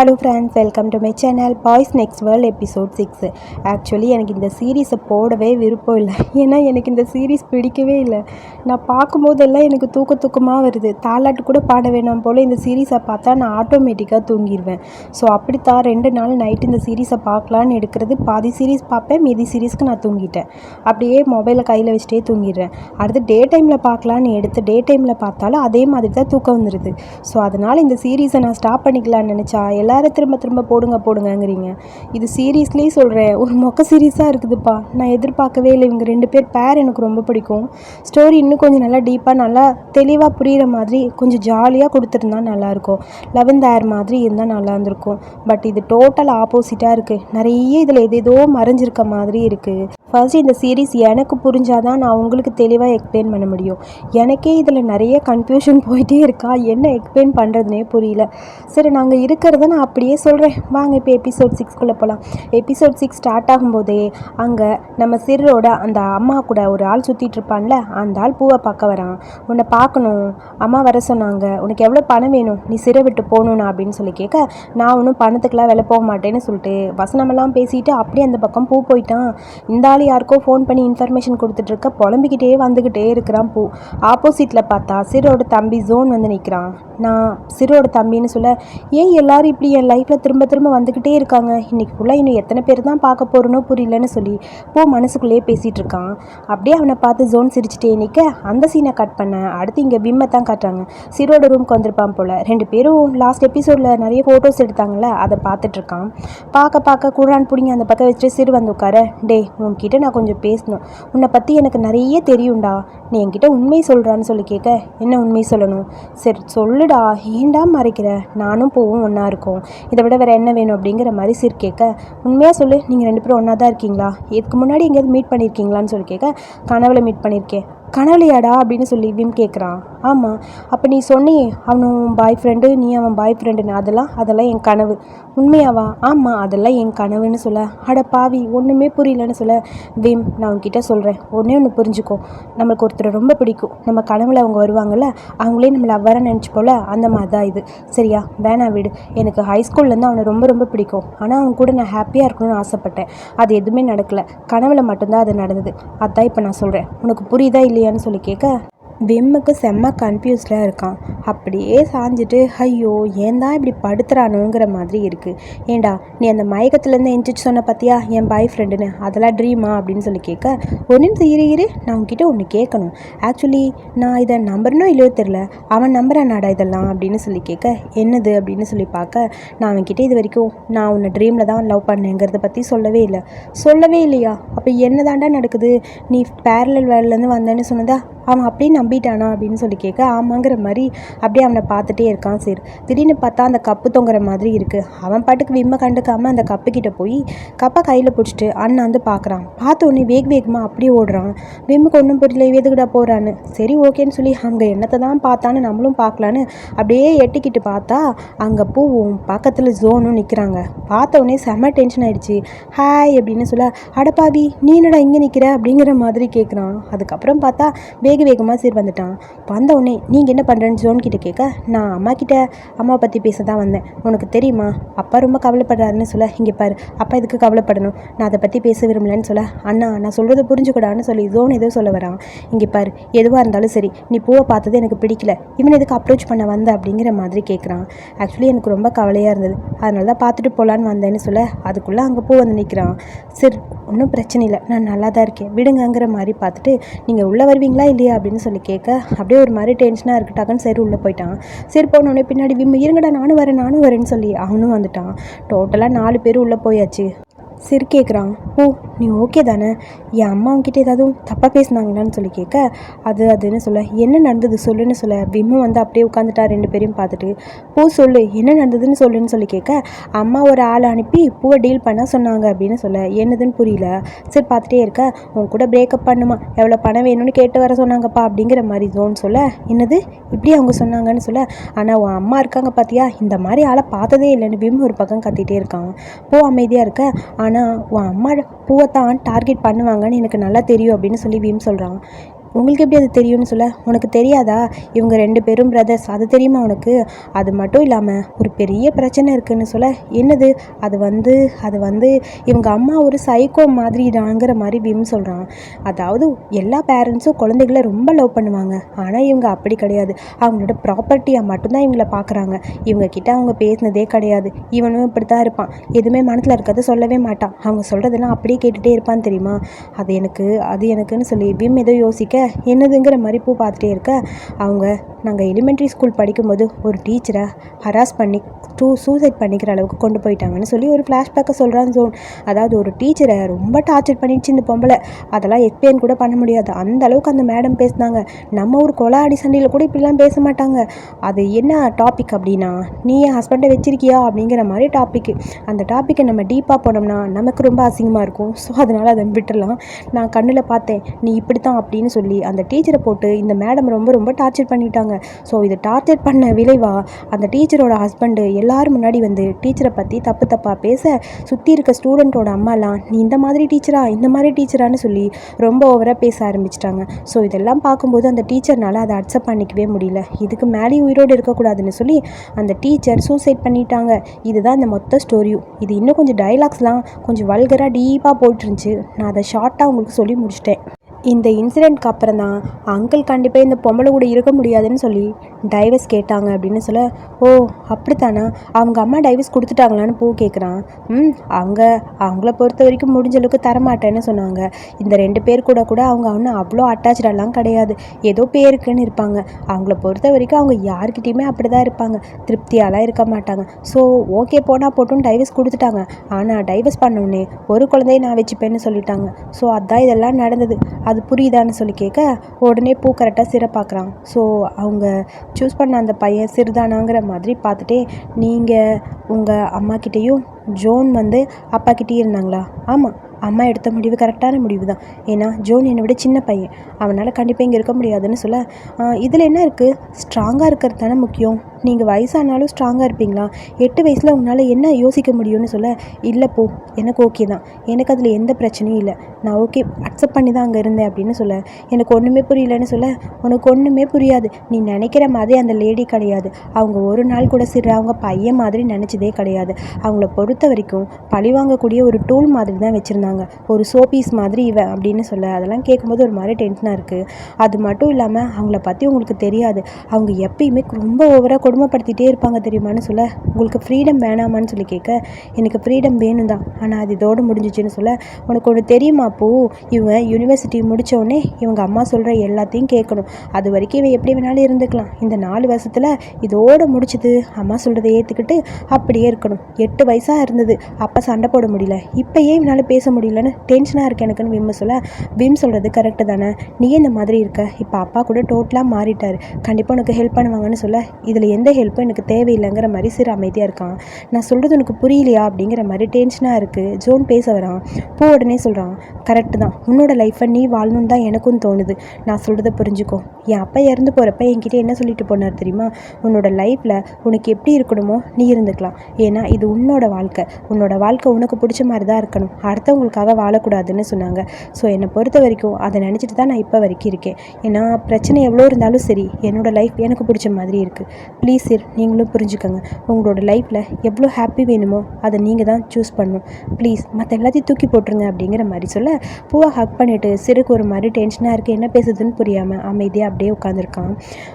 Hello friends welcome to my channel boys next world episode six actually எனக்கு இந்த சீரீஸை போடவே விருப்பம் இல்லை. ஏன்னா எனக்கு இந்த சீரீஸ் பிடிக்கவே இல்லை. நான் பார்க்கும்போதெல்லாம் எனக்கு தூக்க தூக்கமாக வருது. தாலாட்டு கூட பாட வேணாம் போல் இந்த சீரீஸை பார்த்தா நான் ஆட்டோமேட்டிக்காக தூங்கிடுவேன் ஸோ அப்படித்தான் ரெண்டு நாள் நைட் இந்த சீரீஸை பார்க்கலான்னு எடுக்கிறது. பாதி சீரீஸ் பார்ப்பேன் மீதி சீரீஸ்க்கு நான் தூங்கிட்டேன். அப்படியே மொபைலை கையில் வச்சுட்டே தூங்கிடுறேன். அடுத்து டே டைமில் பார்க்கலான்னு எடுத்து டே டைமில் பார்த்தாலும் அதே மாதிரி தான் தூக்கம் வந்துடுது ஸோ அதனால் இந்த சீரீஸை நான் ஸ்டாப் பண்ணிக்கலான்னு நினச்சா எல்லாரும் திரும்ப திரும்ப போடுங்க போடுங்கங்கிறீங்க. இது சீரீஸ்லேயே சொல்கிறேன் ஒரு மொக்க சீரியஸாக இருக்குதுப்பா. நான் எதிர்பார்க்கவே இல்லை. இவங்க ரெண்டு பேர் பேர் எனக்கு ரொம்ப பிடிக்கும். ஸ்டோரி இன்னும் கொஞ்சம் நல்லா டீப்பாக நல்லா தெளிவாக புரிகிற மாதிரி கொஞ்சம் ஜாலியாக கொடுத்துருந்தா நல்லாயிருக்கும். லெவன்த் ஏர் மாதிரி இருந்தால் நல்லா இருந்திருக்கும் பட் இது டோட்டல் ஆப்போசிட்டாக இருக்குது நிறைய இதில் எதேதோ மறைஞ்சிருக்க மாதிரி இருக்குது ஃபர்ஸ்ட் இந்த சீரீஸ் எனக்கு புரிஞ்சாதான் நான் உங்களுக்கு தெளிவாக எக்ஸ்பிளைன் பண்ண முடியும். எனக்கே இதில் நிறைய கன்ஃபியூஷன் போயிட்டே இருக்கா? என்ன எக்ஸ்பிளைன் பண்ணுறதுனே புரியல. சரி நாங்கள் இருக்கிறத நான் அப்படியே சொல்கிறேன் வாங்க இப்போ எபிசோட் சிக்ஸ்குள்ளே போகலாம் எபிசோட் சிக்ஸ் ஸ்டார்ட் ஆகும்போதே அங்கே நம்ம சிறரோட அந்த அம்மா கூட ஒரு ஆள் சுற்றிட்டு இருப்பான்ல? அந்த ஆள் பூவை பார்க்க வரான். உன்னை பார்க்கணும். அம்மா வர சொன்னாங்க. உனக்கு எவ்வளோ பணம் வேணும்? நீ சிறை விட்டு போகணுண்ணா அப்படின்னு சொல்லி கேட்க நான் ஒன்றும் பணத்துக்கெலாம் வெளில போக மாட்டேன்னு சொல்லிட்டு வசனமெல்லாம் பேசிட்டு அப்படியே அந்த பக்கம் பூ போயிட்டான். இந்த ஆள் யாருக்கோ ஃபோன் பண்ணி இன்ஃபர்மேஷன் கொடுத்துட்ருக்க புலம்பிக்கிட்டே வந்துக்கிட்டே இருக்கிறான் பூ. ஆப்போசிட்டில் பார்த்தா சிரோட தம்பி ஜோன் வந்து நிற்கிறான் நான் சிரோட தம்பின்னு சொல்ல ஏன் எல்லாரும் இப்படி என் லைஃப்பில் திரும்ப திரும்ப வந்துக்கிட்டே இருக்காங்க. இன்றைக்கி ஃபுல்லாக இன்னும் எத்தனை பேர் தான் பார்க்க போகிறனோ புரியலன்னு சொல்லி பூ மனசுக்குள்ளேயே பேசிகிட்டு இருக்கான். அப்படியே அவனை பார்த்து ஜோன் சிரிச்சிட்டே நிற்க அந்த சீனை கட் பண்ணேன் அடுத்து இங்கே விம்மை தான் காட்டுறாங்க. சிரோட ரூம்க்கு வந்திருப்பான் போல். ரெண்டு பேரும் லாஸ்ட் எபிசோடில் நிறைய ஃபோட்டோஸ் எடுத்தாங்கள்ல அதை பார்த்துட்ருக்கான் பார்க்க பார்க்க குழான் பிடிங்க அந்த பக்கம் வச்சுட்டு சிறு வந்து உட்கார. டே உன்கிட்ட நான் கொஞ்சம் பேசணும் உன்னை பற்றி எனக்கு நிறைய தெரியும்டா. நீ என்கிட்ட உண்மை சொல்கிறான்னு சொல்லி கேட்க என்ன உண்மை சொல்லணும்? சரி சொல்லுடா. ஏண்டா மறைக்கிற? நானும் போவும் ஒன்றா இருக்கோம். இதை விட வேறு என்ன வேணும் அப்படிங்கிற மாதிரி சிர் கேட்க உண்மையாக சொல்லு நீங்கள் ரெண்டு பேரும் ஒன்றா தான் இருக்கீங்களா? இதுக்கு முன்னாடி எங்கேயாவது மீட் பண்ணியிருக்கீங்களான்னு சொல்லி கேட்க கனவுல மீட் பண்ணியிருக்கேன். கனவுலையாடா அப்படின்னு சொல்லி விம் கேட்குறான் ஆமாம் அப்போ நீ சொன்னியே அவன் பாய் ஃப்ரெண்டு நீ அவன் பாய் ஃப்ரெண்டுன்னு அதெல்லாம் அதெல்லாம் என் கனவு. உண்மையாவா? ஆமாம் அதெல்லாம் என் கனவுன்னு சொல்ல. அட பாவி ஒன்றுமே புரியலன்னு சொல்ல. விம் நான் உன்கிட்ட சொல்கிறேன் ஒன்றே ஒன்று புரிஞ்சுக்கோ. நம்மளுக்கு ஒருத்தர் ரொம்ப பிடிக்கும். நம்ம கனவில் அவங்க வருவாங்கள்ல அவங்களே நம்மளை அவ்வாறு நினச்சிப்போல அந்த மாதிரி தான் இது. சரியா வேணாம் விடு. எனக்கு ஹை ஸ்கூல்லேருந்து அவனை ரொம்ப ரொம்ப பிடிக்கும். ஆனால் அவன் கூட நான் ஹாப்பியாக இருக்கணும்னு ஆசைப்பட்டேன். அது எதுவுமே நடக்கலை. கனவில் மட்டும்தான் அது நடந்தது. அதான் இப்போ நான் சொல்கிறேன் உனக்கு புரியுதா இல்லையான்னு சொல்லி கேட்க விம்முக்கு செம்ம கன்ஃபியூஸ்டாக இருக்கான். அப்படியே சாஞ்சிட்டு ஐயோ ஏன் தான் இப்படி படுத்துறானுங்கிற மாதிரி இருக்குது ஏண்டா நீ அந்த மயக்கத்துலேருந்து எந்திரிச்சு சொன்ன பார்த்தியா என் பாய் ஃப்ரெண்டுன்னு அதெல்லாம் ட்ரீமா அப்படின்னு சொல்லி கேட்க ஒரு நிமிஷம் இரு இரு. நான் உன்கிட்ட ஒன்று கேட்கணும். ஆக்சுவலி நான் இதை நம்பர்னோ இல்லையோ தெரில அவன் நம்புறானாடா இதெல்லாம்? அப்படின்னு சொல்லி கேட்க என்னது? அப்படின்னு சொல்லி பார்க்க நான் அவன்கிட்ட இது வரைக்கும் நான் உன்னை ட்ரீமில் தான் லவ் பண்ணேங்கிறத பற்றி சொல்லவே இல்லை. சொல்லவே இல்லையா? அப்போ என்ன தாண்டா நடக்குது? நீ பேரலல் வேலையிலேருந்து வந்தேன்னு சொன்னதா? அவன் அப்படியே நம்பிட்டானா அப்படின்னு சொல்லி கேட்க ஆமாங்கிற மாதிரி அப்படியே அவனை பார்த்துட்டே இருக்கான் சரி. திடீர்னு பார்த்தா அந்த கப்பு தொங்குற மாதிரி இருக்குது அவன் பாட்டுக்கு விம்மை கண்டுக்காமல் அந்த கப்பு கிட்ட போய் கப்பை கையில் பிடிச்சிட்டு அண்ணன் வந்து பார்க்குறான். பார்த்த உடனே வேக வேகமாக அப்படியே ஓடுறான். விம்முக்கு ஒன்றும் புரியல எதுக்குடா போகிறான்னு சரி ஓகேன்னு சொல்லி அங்கே என்னத்தை தான் பார்த்தான்னு நம்மளும் பார்க்கலான்னு அப்படியே எட்டிக்கிட்டு பார்த்தா அங்கே பூவும் பக்கத்தில் ஜோனும் நிற்கிறாங்க பார்த்த உடனே செம்ம டென்ஷன் ஆயிடுச்சு. ஹாய் அப்படின்னு சொல்ல அடப்பாவி நீ என்னடா இங்கே நிற்கிற அப்படிங்கிற மாதிரி கேட்குறான் அதுக்கப்புறம் பார்த்தா வேக வேகமாக சரி வந்துட்டான். வந்த உடனே நீங்கள் என்ன பண்ணுறேன்னு ஜோன் கிட்ட கேட்க நான் அம்மா கிட்ட அம்மாவை பற்றி பேச தான் வந்தேன். உனக்கு தெரியுமா? அப்பா ரொம்ப கவலைப்படுறாருன்னு சொல்ல இங்கே பாரு அப்பா இதுக்கு கவலைப்படணும்? நான் அதை பற்றி பேச விரும்பலன்னு சொல்ல அண்ணா நான் சொல்கிறத புரிஞ்சுக்கூடான்னு சொல்லி ஜோன் ஏதோ சொல்ல வரான். இங்கே பாரு எதுவாக இருந்தாலும் சரி நீ பூவை பார்த்தது எனக்கு பிடிக்கல. இவன் எதுக்கு அப்ரோச் பண்ண வந்த? அப்படிங்கிற மாதிரி கேட்குறான் ஆக்சுவலி எனக்கு ரொம்ப கவலையாக இருந்தது. அதனால தான் பார்த்துட்டு போகலான்னு வந்தேன்னு சொல்ல அதுக்குள்ளே அங்கே பூ வந்து நிற்கிறான் சரி ஒன்றும் பிரச்சனை இல்லை. நான் நல்லா தான் இருக்கேன். விடுங்கங்கிற மாதிரி பார்த்துட்டு நீங்கள் உள்ளே வருவீங்களா இல்லையா? அப்படின்னு சொல்லி கேட்க அப்படியே ஒரு மாதிரி டென்ஷனாக இருக்கட்டாக்கன்னு சரி உள்ளே போயிட்டான். சரி போனோடனே பின்னாடி விம்மு இருங்கடா நானும் வரேன் நானும் வரேன்னு சொல்லி அவனும் வந்துட்டான். டோட்டலாக நாலு பேர் உள்ளே போயாச்சு. சரி கேட்குறான் ஓ நீ ஓகே தானே? என் அம்மா உங்ககிட்ட ஏதாவது தப்பாக பேசுனாங்களான்னு சொல்லி கேட்க அது அதுன்னு சொல்ல என்ன நடந்தது சொல்லுன்னு சொல்ல விம்மு வந்து அப்படியே உட்காந்துட்டா ரெண்டு பேரையும் பார்த்துட்டு பூ சொல்லு என்ன நடந்ததுன்னு சொல்லுன்னு சொல்லி கேட்க அம்மா ஒரு ஆளை அனுப்பி பூவை டீல் பண்ண சொன்னாங்க அப்படின்னு சொல்ல என்னதுன்னு புரியல. சரி பார்த்துட்டே இருக்க உன் கூட பிரேக்கப் பண்ணுமா எவ்வளோ பணம் வேணும்னு கேட்டு வர சொன்னாங்கப்பா அப்படிங்கிற மாதிரி ஜோன் சொல்ல என்னது? இப்படி அவங்க சொன்னாங்கன்னு சொல்ல ஆனால் உன் அம்மா இருக்காங்க பார்த்தியா இந்த மாதிரி ஆளை பார்த்ததே இல்லைன்னு விம்மு ஒரு பக்கம் கத்திட்டே இருக்கான் பூ அமைதியாக இருக்க ஆனால் உன் அம்மா பூவை தான் டார்கெட் பண்ணுவாங்கன்னு எனக்கு நல்லா தெரியும் அப்படின்னு சொல்லி விம் சொல்கிறான் உங்களுக்கு எப்படி அது தெரியும்னு சொல்ல? உனக்கு தெரியாதா? இவங்க ரெண்டு பேரும் பிரதர்ஸ் அது தெரியுமா உனக்கு? அது மட்டும் இல்லாமல் ஒரு பெரிய பிரச்சனை இருக்குன்னு சொல்ல? என்னது? அது வந்து அது வந்து இவங்க அம்மா ஒரு சைக்கோ மாதிரிடாங்கிற மாதிரி விம் சொல்கிறான் அதாவது எல்லா பேரண்ட்ஸும் குழந்தைகளை ரொம்ப லவ் பண்ணுவாங்க. ஆனால் இவங்க அப்படி கிடையாது. அவங்களோட ப்ராப்பர்ட்டியாக மட்டும்தான் இவங்கள பார்க்குறாங்க இவங்க கிட்ட அவங்க பேசினதே கிடையாது. இவனும் இப்படி தான் இருப்பான். எதுவுமே மனசில் இருக்கிறத சொல்லவே மாட்டான். அவங்க சொல்கிறதெல்லாம் அப்படியே கேட்டுகிட்டே இருப்பான் தெரியுமா? அது எனக்கு அது எனக்குன்னு சொல்லி விம் ஏதோ யோசிக்க என்னதுங்கிற மாதிரி பூ பார்த்துட்டே இருக்க. அவங்க நாங்கள் எலிமெண்ட்ரி ஸ்கூல் படிக்கும்போது ஒரு டீச்சரை ஹராஸ் பண்ணி டூ சூசைட் பண்ணிக்கிற அளவுக்கு கொண்டு போயிட்டாங்கன்னு சொல்லி ஒரு ஃப்ளாஷ்பேக்கை சொல்கிறான் ஜோன் அதாவது ஒரு டீச்சரை ரொம்ப டார்ச்சர் பண்ணிடுச்சு இந்த பொம்பளை. அதெல்லாம் எக்ஸ்பிளைன் கூட பண்ண முடியாது. அந்த அளவுக்கு அந்த மேடம் பேசினாங்க. நம்ம ஒரு கொலை அடி சண்டையில் கூட இப்படிலாம் பேச மாட்டாங்க. அது என்ன டாபிக் அப்படின்னா நீ என் ஹஸ்பண்டை வச்சிருக்கியா அப்படிங்கிற மாதிரி டாபிக் அந்த டாப்பிக்கை நம்ம டீப்பாக போனோம்னா நமக்கு ரொம்ப அசிங்கமாக இருக்கும். ஸோ அதனால் அதை விட்டுடலாம் நான் கண்ணில் பார்த்தேன். நீ இப்படி தான் அப்படின்னு சொல்லி அந்த டீச்சரை போட்டு இந்த மேடம் ரொம்ப ரொம்ப டார்ச்சர் பண்ணிட்டாங்க. ஸோ இது டார்ச்சர் பண்ண விளைவா அந்த டீச்சரோட ஹஸ்பண்டு எல்லாரும் முன்னாடி வந்து டீச்சரை பற்றி தப்பு தப்பாக பேச சுற்றி இருக்க ஸ்டூடெண்ட்டோட அம்மாலாம் நீ இந்த மாதிரி டீச்சரா இந்த மாதிரி டீச்சரான்னு சொல்லி ரொம்ப ஓவராக பேச ஆரம்பிச்சிட்டாங்க. ஸோ இதெல்லாம் பார்க்கும்போது அந்த டீச்சர்னால அதை அக்செப்ட் பண்ணிக்கவே முடியல. இதுக்கு மேலேயும் உயிரோடு இருக்கக்கூடாதுன்னு சொல்லி அந்த டீச்சர் சூசைட் பண்ணிட்டாங்க. இதுதான் இந்த மொத்த ஸ்டோரியும் இது இன்னும் கொஞ்சம் டைலாக்ஸ்லாம் கொஞ்சம் வல்கராக டீப்பாக போட்டுருந்துச்சு. நான் அதை ஷார்ட்டாக உங்களுக்கு சொல்லி முடிச்சிட்டேன். இந்த இன்சிடெண்ட்க்கு அப்புறம் தான் அங்கிள் கண்டிப்பாக இந்த பொம்பளை கூட இருக்க முடியாதுன்னு சொல்லி டைவர்ஸ் கேட்டாங்க அப்படின்னு சொல்ல ஓ அப்படித்தானா? அவங்க அம்மா டைவர்ஸ் கொடுத்துட்டாங்களான்னு பூ கேட்குறான் ம் அவங்க அவங்கள பொறுத்த வரைக்கும் முடிஞ்ச அளவுக்கு தரமாட்டேன்னு சொன்னாங்க. இந்த ரெண்டு பேர் கூட கூட அவங்க ஒன்றும் அவ்வளோ அட்டாச்சடெல்லாம் கிடையாது. ஏதோ பேருக்குன்னு இருப்பாங்க. அவங்கள பொறுத்த வரைக்கும் அவங்க யாருக்கிட்டேயுமே அப்படி தான் இருப்பாங்க. திருப்தியாலாம் இருக்க மாட்டாங்க. ஸோ ஓகே போனால் போட்டும் டைவர்ஸ் கொடுத்துட்டாங்க. ஆனால் டைவர்ஸ் பண்ணோடனே ஒரு குழந்தைய நான் வச்சுப்பேன்னு சொல்லிட்டாங்க. ஸோ அதான் இதெல்லாம் நடந்தது. அது புரியுதான்னு சொல்லி கேட்க உடனே பூ கரெக்டாக சிறப்பாக்குறான் ஸோ அவங்க சூஸ் பண்ண அந்த பையன் சிறுதானாங்கிற மாதிரி பார்த்துட்டே நீங்கள் உங்கள் அம்மாக்கிட்டேயும் ஜோன் வந்து அப்பாக்கிட்டேயும் இருந்தாங்களா? ஆமாம் அம்மா எடுத்த முடிவு கரெக்டான முடிவு தான் ஏன்னா ஜோன் என்னை விட சின்ன பையன். அவனால் கண்டிப்பாக இங்கே இருக்க முடியாதுன்னு சொல்ல இதில் என்ன இருக்குது ஸ்ட்ராங்காக இருக்கிறது தானே முக்கியம். நீங்கள் வயசானாலும் ஸ்ட்ராங்காக இருப்பீங்களா? எட்டு வயசில் உங்களால் என்ன யோசிக்க முடியும்னு சொல்ல இல்லை போ எனக்கு ஓகே தான். எனக்கு அதில் எந்த பிரச்சனையும் இல்லை. நான் ஓகே அக்செப்ட் பண்ணி தான் அங்கே இருந்தேன் அப்படின்னு சொல்ல எனக்கு ஒன்றுமே புரியலன்னு சொல்ல உனக்கு ஒன்றுமே புரியாது. நீ நினைக்கிற மாதிரி அந்த லேடி கிடையாது. அவங்க ஒரு நாள் கூட சிறு அவங்க பையன் மாதிரி நினச்சதே கிடையாது. அவங்கள பொறுத்த வரைக்கும் பழி வாங்கக்கூடிய ஒரு டூல் மாதிரி தான் வச்சுருந்தாங்க. ஒரு சோபீஸ் மாதிரி இவன் அப்படின்னு சொல்ல அதெல்லாம் கேட்கும்போது ஒரு மாதிரி டென்ஷனாக இருக்குது அது மட்டும் இல்லாமல் அவங்கள பற்றி உங்களுக்கு தெரியாது. அவங்க எப்பயுமே ரொம்ப ஓவராக கொடுமைப்படுத்திட்டே இருப்பாங்க தெரியுமான்னு சொல்ல உங்களுக்கு ஃப்ரீடம் வேணாமான்னு சொல்லி கேட்க எனக்கு ஃப்ரீடம் வேணும் தான் ஆனால் அது இதோடு முடிஞ்சிச்சுன்னு சொல்ல உனக்கு ஒன்று தெரியுமா அப்போ இவன் யூனிவர்சிட்டி முடித்தோடனே இவங்க அம்மா சொல்கிற எல்லாத்தையும் கேட்கணும். அது வரைக்கும் இவன் எப்படி வேணாலும் இருந்துக்கலாம். இந்த நாலு வருஷத்தில் இதோடு முடிச்சது. அம்மா சொல்கிறத ஏற்றுக்கிட்டு அப்படியே இருக்கணும். எட்டு வயசாக இருந்தது. அப்போ சண்டை போட முடியல. இப்போ ஏன் இவனால் பேச முடியும் முடியலன்னு டென்ஷனாக இருக்கு எனக்குன்னு விம்ம சொல்ல விம் சொல்கிறது கரெக்டு தானே? நீ இந்த மாதிரி இருக்க? இப்போ அப்பா கூட டோட்டலாக மாறிட்டார். கண்டிப்பாக உனக்கு ஹெல்ப் பண்ணுவாங்கன்னு சொல்ல இதில் எந்த ஹெல்ப்பும் எனக்கு தேவையில்லைங்கிற மாதிரி சிறு அமைதியாக இருக்கான். நான் சொல்கிறது உனக்கு புரியலையா அப்படிங்கிற மாதிரி டென்ஷனாக இருக்குது ஜோன் பேச வரான். போ உடனே சொல்கிறான் கரெக்டு தான். உன்னோட லைஃப்பை நீ வாழணும்னு தான் எனக்கும் தோணுது. நான் சொல்கிறத புரிஞ்சுக்கோ. என் அப்பா இறந்து போகிறப்ப என்கிட்ட என்ன சொல்லிட்டு போனார் தெரியுமா? உன்னோட லைஃப்பில் உனக்கு எப்படி இருக்கணுமோ நீ இருந்துக்கலாம். ஏன்னா இது உன்னோட வாழ்க்கை. உன்னோட வாழ்க்கை உனக்கு பிடிச்ச மாதிரி தான் இருக்கணும். அடுத்தவங்களுக்கு அடுத்தவங்களுக்காக வாழக்கூடாதுன்னு சொன்னாங்க. ஸோ என்னை பொறுத்த வரைக்கும் அதை நினச்சிட்டு தான் நான் இப்போ வரைக்கும் இருக்கேன். ஏன்னா பிரச்சனை எவ்வளோ இருந்தாலும் சரி என்னோடய லைஃப் எனக்கு பிடிச்ச மாதிரி இருக்குது ப்ளீஸ் சார் நீங்களும் புரிஞ்சுக்கோங்க. உங்களோட லைஃப்பில் எவ்வளோ ஹாப்பி வேணுமோ அதை நீங்கள் தான் சூஸ் பண்ணணும். ப்ளீஸ் மற்ற எல்லாத்தையும் தூக்கி போட்டுருங்க அப்படிங்கிற மாதிரி சொல்ல பூவை ஹக் பண்ணிவிட்டு சிறுக்கு ஒரு மாதிரி டென்ஷனாக இருக்குது என்ன பேசுதுன்னு புரியாமல் அமைதியாக அப்படியே உட்காந்துருக்கான்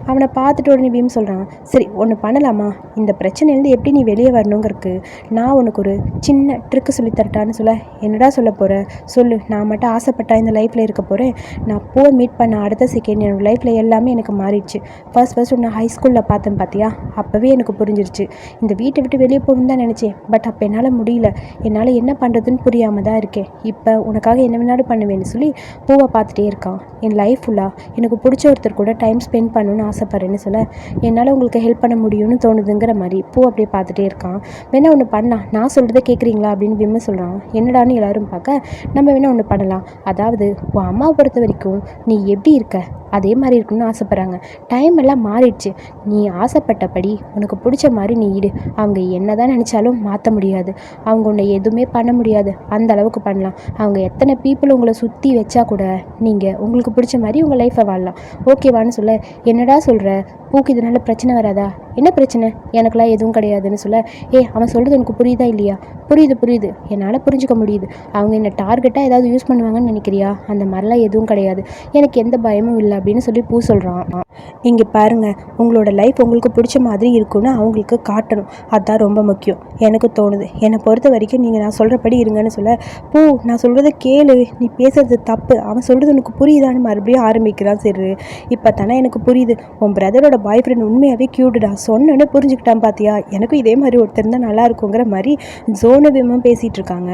அவனை பார்த்துட்டு உடனே பீம் சொல்கிறான் சரி ஒன்று பண்ணலாமா? இந்த பிரச்சனையிலேருந்து எப்படி நீ வெளியே வரணுங்கிறதுக்கு நான் உனக்கு ஒரு சின்ன ட்ரிக்கு சொல்லித்தரட்டான்னு சொல்ல என்னடா சொல்ல போகிற சொல்லு நான் மட்டும் ஆசைப்பட்டா இந்த லைஃப்பில் இருக்க போகிறேன் நான் பூவை மீட் பண்ண அடுத்த செகண்ட் என்னோடய லைஃப்பில் எல்லாமே எனக்கு மாறிடுச்சு. ஃபர்ஸ்ட் ஃபர்ஸ்ட் நான் ஹை ஸ்கூலில் பார்த்தேன் பார்த்தியா அப்போவே எனக்கு புரிஞ்சிருச்சு. இந்த வீட்டை விட்டு வெளியே போகணுன்னு தான் நினச்சேன். பட் அப்போ என்னால் முடியல. என்னால் என்ன பண்ணுறதுன்னு புரியாமல் தான் இருக்கேன். இப்போ உனக்காக என்ன வேணாலும் பண்ணுவேன்னு சொல்லி பூவை பார்த்துட்டே இருக்கான். என் லைஃப் ஃபுல்லாக எனக்கு பிடிச்ச ஒருத்தர் கூட டைம் ஸ்பெண்ட் பண்ணணும்னு ஆசைப்பட்றேன்னு சொல்ல என்னால் உங்களுக்கு ஹெல்ப் பண்ண முடியும்னு தோணுதுங்கிற மாதிரி பூ அப்படியே பார்த்துட்டே இருக்கான். வேணா ஒன்று பண்ணலாம். நான் சொல்கிறத கேட்குறீங்களா அப்படின்னு விம்ம சொல்கிறான் என்னடான்னு எல்லாரும் பார்க்க நம்ம வேணால் ஒன்று பண்ணலாம். அதாவது உன் அம்மாவை பொறுத்த வரைக்கும் நீ எப்படி இருக்க? அதே மாதிரி இருக்கணும்னு ஆசைப்பட்றாங்க. டைம் எல்லாம் மாறிடுச்சு. நீ ஆசைப்பட்டபடி உனக்கு பிடிச்ச மாதிரி நீ இடு அவங்க என்ன தான் நினச்சாலும் மாற்ற முடியாது. அவங்க உன்னை எதுவுமே பண்ண முடியாது. அந்த அளவுக்கு பண்ணலாம். அவங்க எத்தனை பீப்புள் உங்களை சுற்றி வச்சா கூட நீங்கள் உங்களுக்கு பிடிச்ச மாதிரி உங்கள் லைஃப்பை வாழலாம். ஓகேவான்னு சொல்ல என்னடா சொல்கிற பூக்கு இதனால பிரச்சனை வராதா? என்ன பிரச்சனை? எனக்கெல்லாம் எதுவும் கிடையாதுன்னு சொல்ல ஏ அவன் சொல்கிறது உனக்கு புரியுதா இல்லையா? புரியுது புரியுது. என்னால் புரிஞ்சுக்க முடியுது. அவங்க அவங்க என்னை டார்கெட்டாக ஏதாவது யூஸ் பண்ணுவாங்கன்னு நினைக்கிறியா? அந்த மாதிரிலாம் எதுவும் கிடையாது. எனக்கு எந்த பயமும் இல்லை அப்படின்னு சொல்லி பூ சொல்கிறான் இங்கே பாருங்கள் உங்களோட லைஃப் உங்களுக்கு பிடிச்ச மாதிரி இருக்குன்னு அவங்களுக்கு காட்டணும். அதுதான் ரொம்ப முக்கியம். எனக்கு தோணுது. என்னை பொறுத்த வரைக்கும் நீங்கள் நான் சொல்கிறபடி இருங்கன்னு சொல்ல பூ நான் சொல்கிறத கேளு. நீ பேசுறது தப்பு. அவன் சொல்கிறது உனக்கு புரியுதான்னு மறுபடியும் ஆரம்பிக்கிறான் சரி இப்போ தானே எனக்கு புரியுது. உன் பிரதரோட பாய் ஃப்ரெண்ட் உண்மையாகவே க்யூட்டுடா சொன்னோன்னே புரிஞ்சுக்கிட்டான் பார்த்தியா எனக்கும் இதே மாதிரி ஒருத்தர் இருந்தால் நல்லா இருக்குங்கிற மாதிரி ஜோனு விமம் பேசிகிட்டு இருக்காங்க.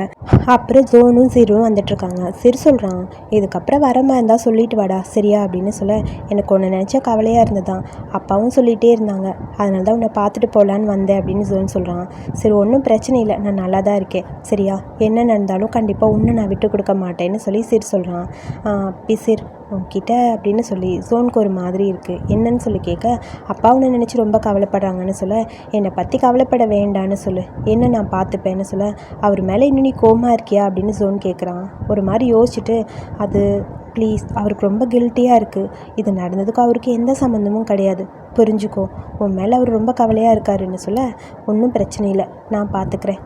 அப்புறம் சோனும் சிறுவும் வந்துட்டுருக்காங்க சிறு சொல்கிறான் இதுக்கப்புறம் வர மாதிரி இருந்தால் சொல்லிட்டு வாடா சரியா? அப்படின்னு சொல்ல எனக்கு ஒன்று நினச்சா கவலையாக இருந்ததான். அப்பாவும் சொல்லிகிட்டே இருந்தாங்க. அதனால தான் உன்னை பார்த்துட்டு போகலான்னு வந்தேன் அப்படின்னு சோன் சொல்கிறான் சரி ஒன்றும் பிரச்சனை இல்லை. நான் நல்லா தான் இருக்கேன். சரியா? என்ன நடந்தாலும் கண்டிப்பாக ஒன்று நான் விட்டு கொடுக்க மாட்டேன்னு சொல்லி சிறு சொல்கிறான் பிசிர் உன்கிட்ட அப்படின்னு சொல்லி ஜோனுக்கு ஒரு மாதிரி இருக்குது என்னன்னு சொல்லி கேட்க அப்பா உன்னை நினச்சி ரொம்ப கவலைப்படுறாங்கன்னு சொல்ல என்னை பற்றி கவலைப்பட வேண்டான்னு சொல்லு. என்ன நான் பார்த்துப்பேன்னு சொல்ல அவர் மேலே இன்னும் நீ கோமா இருக்கியா? அப்படின்னு ஜோன் கேட்குறான் ஒரு மாதிரி யோசிச்சுட்டு அது ப்ளீஸ் அவருக்கு ரொம்ப கில்ட்டியாக இருக்குது இது நடந்ததுக்கும் அவருக்கு எந்த சம்மந்தமும் கிடையாது. புரிஞ்சுக்கோ உன் மேலே அவர் ரொம்ப கவலையாக இருக்காருன்னு சொல்ல ஒன்றும் பிரச்சனை இல்லை. நான் பார்த்துக்கிறேன்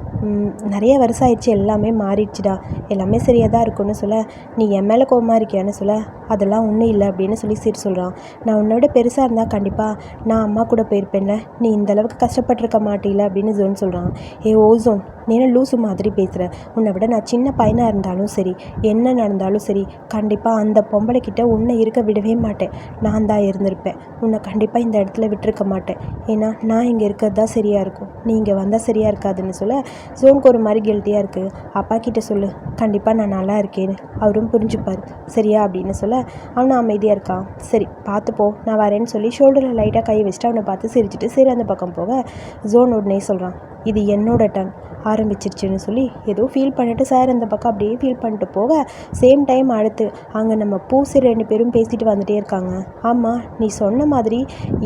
நிறைய வருஷம் ஆயிடுச்சு எல்லாமே மாறிடுச்சுடா. எல்லாமே சரியாக தான் இருக்கும்னு சொல்ல நீ என் மேலே கோபமாக இருக்கியான்னு சொல்ல அதெல்லாம் ஒன்றும் இல்லை அப்படின்னு சொல்லி சீர் சொல்கிறான் நான் உன்னோட பெருசாக இருந்தால் கண்டிப்பாக நான் அம்மா கூட போயிருப்பேன்ல. நீ இந்த அளவுக்கு கஷ்டப்பட்டிருக்க மாட்டீல அப்படின்னு ஜோன் சொல்கிறான் ஏ ஓசோன் நீ லூசு மாதிரி பேசுகிற உன்னை விட நான் சின்ன பையனாக இருந்தாலும் சரி என்ன நடந்தாலும் சரி கண்டிப்பாக அந்த பொம்பளைக்கிட்ட உன்னை இருக்க விடவே மாட்டேன். நான் தான் இருந்திருப்பேன். உன்னை கண்டிப்பாக இந்த இடத்துல விட்டுருக்க மாட்டேன். ஏன்னா நான் இங்கே இருக்கிறது தான் சரியாக இருக்கும். நீ இங்கே வந்தால் சரியாக இருக்காதுன்னு சொல்ல ஜோனுக்கு ஒரு மாதிரி கெல்ட்டியாக இருக்குது அப்பா கிட்டே சொல்லு. கண்டிப்பாக நான் நல்லா இருக்கேன்னு. அவரும் புரிஞ்சுப்பார். சரியா அப்படின்னு சொல்ல அவனும் அமைதியாக இருக்கான் சரி பார்த்துப்போ நான் வரேன்னு சொல்லி ஷோல்டரில் லைட்டாக கை வச்சுட்டு அவனை பார்த்து சிரிச்சிட்டு சரி அந்த பக்கம் போக ஜோன் உடனே சொல்கிறான் இது என்னோட டன் ஆரம்பிச்சிருச்சுன்னு சொல்லி ஏதோ ஃபீல் பண்ணிட்டு சார் இந்த பக்கம் அப்படியே ஃபீல் பண்ணிட்டு போக சேம் டைம் அடுத்து அங்கே நம்ம பூசி ரெண்டு பேரும் பேசிட்டு வந்துட்டே இருக்காங்க. ஆமாம் நீ சொன்ன மாதிரி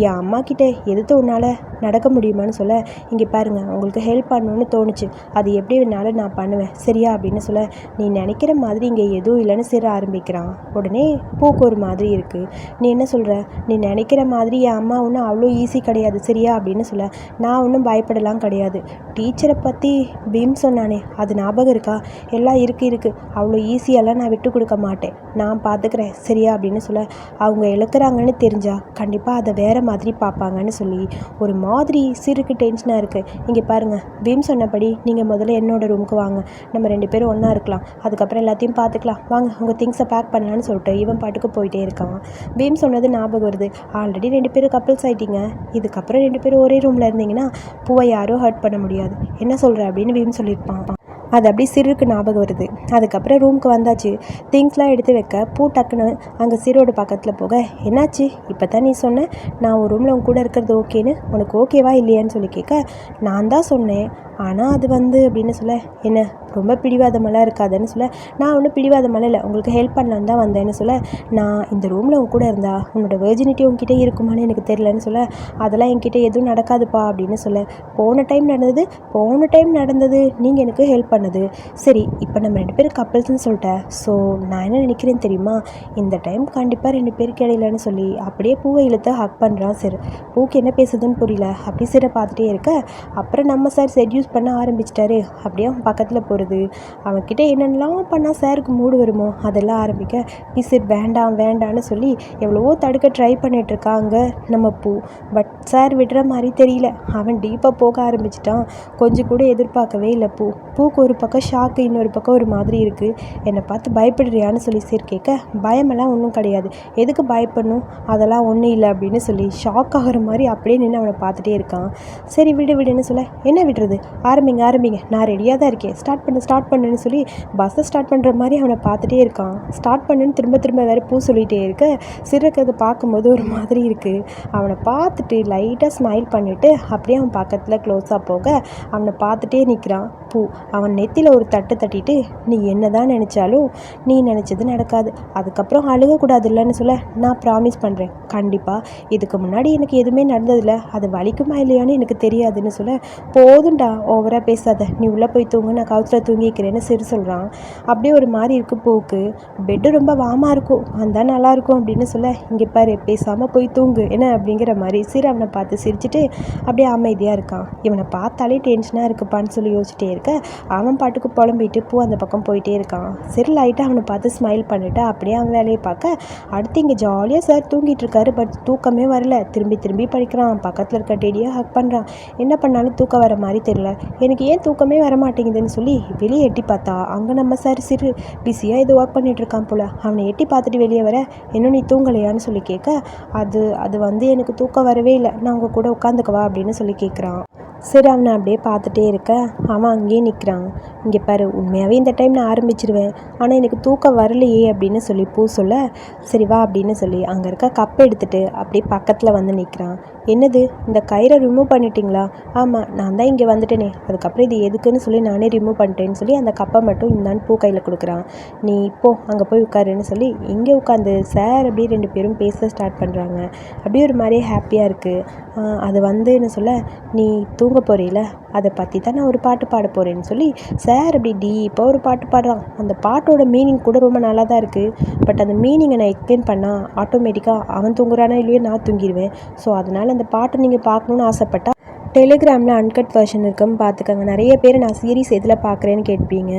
என் அம்மா கிட்ட எதிர்த்து உன்னால் நடக்க முடியுமான்னு சொல்ல இங்கே பாருங்கள் உங்களுக்கு ஹெல்ப் பண்ணணும்னு தோணுச்சு. அது எப்படி வேணாலும் நான் பண்ணுவேன். சரியா அப்படின்னு சொல்ல நீ நினைக்கிற மாதிரி இங்கே எதுவும் இல்லைன்னு சிற ஆரம்பிக்கிறான். உடனே பூக்கு ஒரு மாதிரி இருக்குது நீ என்ன சொல்கிற நீ நினைக்கிற மாதிரி என் அம்மா ஒன்றும் அவ்வளோ ஈஸி கிடையாது. சரியா அப்படின்னு சொல்ல நான் ஒன்றும் பயப்படலாம் கிடையாது. டீச்சரை பற்றி பீம் சொன்னானே அது ஞாபகம் இருக்கா? எல்லாம் இருக்குது இருக்குது அவ்வளோ ஈஸியெல்லாம் நான் விட்டு கொடுக்க மாட்டேன். நான் பார்த்துக்கிறேன் சரியா? அப்படின்னு சொல்ல அவங்க இழக்கிறாங்கன்னு தெரிஞ்சால் கண்டிப்பாக அதை வேறு மாதிரி பார்ப்பாங்கன்னு சொல்லி ஒரு மாதிரி சிறுக்கு டென்ஷனாக இருக்குது இங்கே பாருங்கள் பீம் சொன்னபடி நீங்கள் முதல்ல என்னோடய ரூமுக்கு வாங்க. நம்ம ரெண்டு பேரும் ஒன்றா இருக்கலாம். அதுக்கப்புறம் எல்லாத்தையும் பார்த்துக்கலாம் வாங்க உங்கள் திங்ஸை பேக் பண்ணலான்னு சொல்லிட்டு இவன் பாட்டுக்கு போயிட்டே இருக்கான். பீம் சொன்னது ஞாபகம் வருது. ஆல்ரெடி ரெண்டு பேரும் கப்பல்ஸ் ஆகிட்டீங்க இதுக்கப்புறம் ரெண்டு பேரும் ஒரே ரூமில் இருந்தீங்கன்னா பூவை யாரும் ஹர்ட் பண்ண முடியாது. என்ன சொல்கிற அப்படின்னு பீம் சொல்லியிருப்பான். அது அப்படி சிறுக்கு ஞாபகம் வருது. அதுக்கப்புறம் ரூமுக்கு வந்தாச்சு. திங்ஸ்லாம் எடுத்து வைக்க பூ டக்குன்னு அங்கே சிறுவோட பக்கத்தில் போக என்னாச்சு? இப்போ தான் நீ சொன்ன? நான் ஒரு ரூமில் உன் கூட இருக்கிறது ஓகேன்னு உனக்கு ஓகேவா இல்லையான்னு சொல்லி கேட்க நான் தான் சொன்னேன். ஆனால் அது வந்து அப்படின்னு சொல்ல என்ன ரொம்ப பிடிவாதமெல்லாம் இருக்காதுன்னு சொல்ல நான் ஒன்றும் பிடிவாதமெல்லாம் இல்லை உங்களுக்கு ஹெல்ப் பண்ணலான்னு தான் வந்தேன்னு சொல்ல நான் இந்த ரூமில் உன் கூட இருந்தா உன்னோட வெர்ஜினிட்டி உங்ககிட்ட இருக்குமான்னு எனக்கு தெரிலன்னு சொல்ல அதெல்லாம் என்கிட்ட எதுவும் நடக்காதுப்பா அப்படின்னு சொல்ல போன டைம் நடந்தது போன டைம் நடந்தது நீங்கள் எனக்கு ஹெல்ப் பண்ணது. சரி இப்போ நம்ம ரெண்டு பேரும் கப்பல்ஸ்ன்னு சொல்லிட்டேன் ஸோ நான் என்ன நினைக்கிறேன் தெரியுமா இந்த டைம் கண்டிப்பாக ரெண்டு பேருக்கு இடையிலன்னு சொல்லி அப்படியே பூவை இழுத்து ஹக் பண்ணுறான் சரி பூக்கு என்ன பேசுதுன்னு புரியல அப்படி சரி பார்த்துட்டே இருக்க அப்புறம் நம்ம சார் செட்யூஸ் பண்ண ஆரம்பிச்சிட்டாரு. அப்படியே அவன் பக்கத்தில் போகிறது அவன்கிட்ட என்னென்னலாம் பண்ணால் சாருக்கு மூடு வருமோ அதெல்லாம் ஆரம்பிக்க பிசிட் வேண்டாம் வேண்டான்னு சொல்லி எவ்வளவோ தடுக்க ட்ரை பண்ணிகிட்ருக்காங்க நம்ம பூ. பட் சார் விடுற மாதிரி தெரியல. அவன் டீப்பாக போக ஆரம்பிச்சிட்டான். கொஞ்சம் கூட எதிர்பார்க்கவே இல்லை பூ. பூக்கு ஒரு பக்கம் ஷாக்கு இன்னொரு பக்கம் ஒரு மாதிரி இருக்குது என்னை பார்த்து பயப்படுறியான்னு சொல்லி சரி கேட்க பயமெல்லாம் ஒன்றும் கிடையாது. எதுக்கு பயப்படணும்? அதெல்லாம் ஒன்றும் இல்லை. அப்படின்னு சொல்லி ஷாக் ஆகிற மாதிரி அப்படியே நின்று அவனை பார்த்துட்டே இருக்கான். சரி விடு விடுன்னு சொல்ல என்ன விடுறது? ஆரம்பிங்க ஆரம்பிங்க. நான் ரெடியாக தான் இருக்கேன். ஸ்டார்ட் பண்ணு ஸ்டார்ட் பண்ணுன்னு சொல்லி பஸ்ஸை ஸ்டார்ட் பண்ணுற மாதிரி அவனை பார்த்துட்டே இருக்கான். ஸ்டார்ட் பண்ணுன்னு திரும்ப திரும்ப வேறு பூ சொல்லிகிட்டே இருக்க. சிறுக்கு அதை பார்க்கும்போது ஒரு மாதிரி இருக்குது அவனை பார்த்துட்டு லைட்டாக ஸ்மைல் பண்ணிவிட்டு அப்படியே அவன் பக்கத்தில் க்ளோஸாக போக அவனை பார்த்துட்டே நிற்கிறான் பூ அவன் நெத்தியில் ஒரு தட்டு தட்டிட்டு நீ என்ன தான் நினச்சாலும் நீ நினச்சது நடக்காது. அதுக்கப்புறம் அழுகக்கூடாது இல்லைன்னு சொல்ல நான் ப்ராமிஸ் பண்ணுறேன் கண்டிப்பாக இதுக்கு முன்னாடி எனக்கு எதுவுமே நடந்ததில்லை. அது வலிக்குமா இல்லையான்னு எனக்கு தெரியாதுன்னு சொல்ல போதும்டா ஓவராக பேசாத. நீ உள்ளே போய் தூங்கு நான் கவுத்தில் தூங்கிக்கிறேன்னு சிறு சொல்கிறான் அப்படியே ஒரு மாதிரி இருக்கு பூக்கு பெட்டு ரொம்ப வாமாக இருக்கும். வந்தால் நல்லாயிருக்கும் அப்படின்னு சொல்ல இங்கே பாரு பேசாமல் போய் தூங்கு. என்ன அப்படிங்கிற மாதிரி சிறு அவனை பார்த்து சிரிச்சிட்டு அப்படியே அமைதியாக இருக்கான். இவனை பார்த்தாலே டென்ஷனாக இருக்குப்பான்னு சொல்லி யோசிச்சிட்டே இருக்க. அவன் பாட்டுக்கு புலம்பிட்டு பூ அந்த பக்கம் போயிட்டே இருக்கான். சிறு லைட்டாக அவனை பார்த்து ஸ்மைல் பண்ணிட்டு அப்படியே அவன் வேலையை பார்க்க அடுத்து இங்கே ஜாலியாக சார் தூங்கிட்டு இருக்காரு பட் தூக்கமே வரல. திரும்பி திரும்பி படிக்கிறான். பக்கத்தில் இருக்க டெடியாக ஹக் பண்ணுறான் என்ன பண்ணாலும் தூக்கம் வர மாதிரி தெரியல. எனக்கு ஏன் தூக்கமே வர மாட்டேங்குதுன்னு சொல்லி வெளியே எட்டி பார்த்தா அங்கே நம்ம சார் சிறு பிஸியாக இது ஒர்க் பண்ணிகிட்ருக்கான் இருக்கான் போல. அவனை எட்டி பார்த்துட்டு வெளியே வர இன்னும் நீ தூங்கலையான்னு சொல்லி கேட்க அது அது வந்து எனக்கு தூக்கம் வரவே இல்லை. நான் உங்கள் கூட உட்காந்துக்கவா அப்படின்னு சொல்லி கேட்குறான். சரி அவனை அப்படியே பார்த்துட்டே இருக்க. அவன் அங்கேயே நிற்கிறான். இங்கே பாரு உண்மையாகவே இந்த டைம் நான் ஆரம்பிச்சிருவேன். ஆனால் எனக்கு தூக்கம் வரலையே அப்படின்னு சொல்லி பூ சொல்ல சரி வா அப்படின்னு சொல்லி அங்கே இருக்க கப் எடுத்துகிட்டு அப்படியே பக்கத்தில் வந்து நிற்கிறான். என்னது? இந்த கயிறை ரிமூவ் பண்ணிட்டீங்களா? ஆமாம் நான் தான் இங்கே வந்துட்டேனே அதுக்கப்புறம் இது எதுக்குன்னு சொல்லி நானே ரிமூவ் பண்ணிட்டேன்னு சொல்லி அந்த கப்பை மட்டும் இந்தான்னு பூ கையில் கொடுக்குறான். நீ இப்போ அங்கே போய் உட்காருன்னு சொல்லி இங்கே உட்காந்து சார் அப்படியே ரெண்டு பேரும் பேச ஸ்டார்ட் பண்ணுறாங்க அப்படியே ஒரு மாதிரி ஹாப்பியாக இருக்குது அது வந்துன்னு சொல்ல நீ தூங்க போகிறீல அதை பற்றி தான் நான் ஒரு பாட்டு பாட போகிறேன்னு சொல்லி சார் அப்படி டீப்பாக ஒரு பாட்டு பாடுறான். அந்த பாட்டோட மீனிங் கூட ரொம்ப நல்லா தான் இருக்குது பட் அந்த மீனிங்கை நான் எக்ஸ்பிளைன் பண்ணால் ஆட்டோமேட்டிக்காக அவன் தூங்குறானா இல்லையோ நான் தூங்கிடுவேன் ஸோ அதனால் அந்த பாட்டை நீங்கள் பார்க்கணுன்னு ஆசைப்பட்டா டெலிகிராமில் அன்கட் வெர்ஷன் இருக்குன்னு பார்த்துக்கோங்க. நிறைய பேர் நான் சீரிஸ் எதில் பார்க்குறேன்னு கேட்பீங்க.